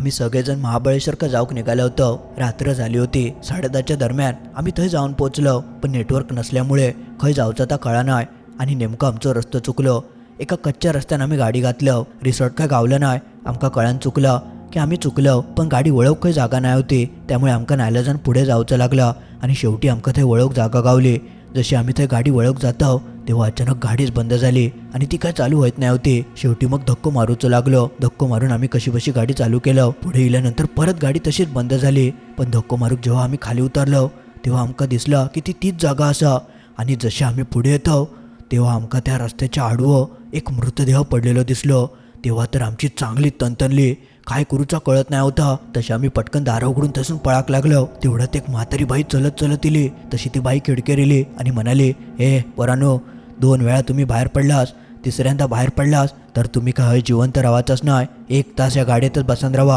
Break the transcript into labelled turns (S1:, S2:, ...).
S1: आम्ही सगळेजण महाबळेश्वर जाऊक निघालो होतो. रात्र झाली होती. साडेदहाच्या दरम्यान आम्ही थंय जाऊन पोचलो. पण नेटवर्क नसल्यामुळे खंय जावचं तर कळा नाही आणि नेमकं आमचो रस्तो चुकलो. एका कच्च्या रस्त्यान आम्ही गाडी घातलो. रिसॉर्ट काय गावलं नाही आमकां कळान चुकलं की आम्ही चुकलो. पण गाडी वळख खंय जागा नाही होती. त्यामुळे आमकां नायलाजान पुढे जावचं लागलं आणि शेवटी आमकां थंय वळख जागा गावली. जशी आम्ही थंय गाडी वळख जातो तेव्हा अचानक गाडीच बंद झाली आणि ती काय चालू होत नाही होती. शेवटी मग धक्को मारूच लागलो. धक्को मारून आम्ही कशी बशी गाडी चालू केलं. पुढे गेल्यानंतर परत गाडी तशीच बंद झाली. पण धक्को मारूक जेव्हा आम्ही खाली उतरलो तेव्हा आमकां दिसलं की ती तीच जागा असा. आणि जसे आम्ही पुढे येतो तेव्हा आमकां त्या रस्त्याच्या आडवं एक मृतदेह पडलेलो दिसलो. तेव्हा तर आमची चांगली तणतणली काय करूचा कळत नाही होता. तशी आम्ही पटकन दारा उघडून तसून पळाक लागलो. तेवढ्यात एक म्हातारी बाई चलत चलत इली. तशी ती बाई खिडकेर इली आणि म्हणाली हे पोरानो दोन वेळा तुम्ही बाहेर पडलास तिसऱ्यांदा बाहेर पडलास तर तुम्ही काय जिवंत राहायचंच नाही. एक तास या गाडीतच बसून राहा.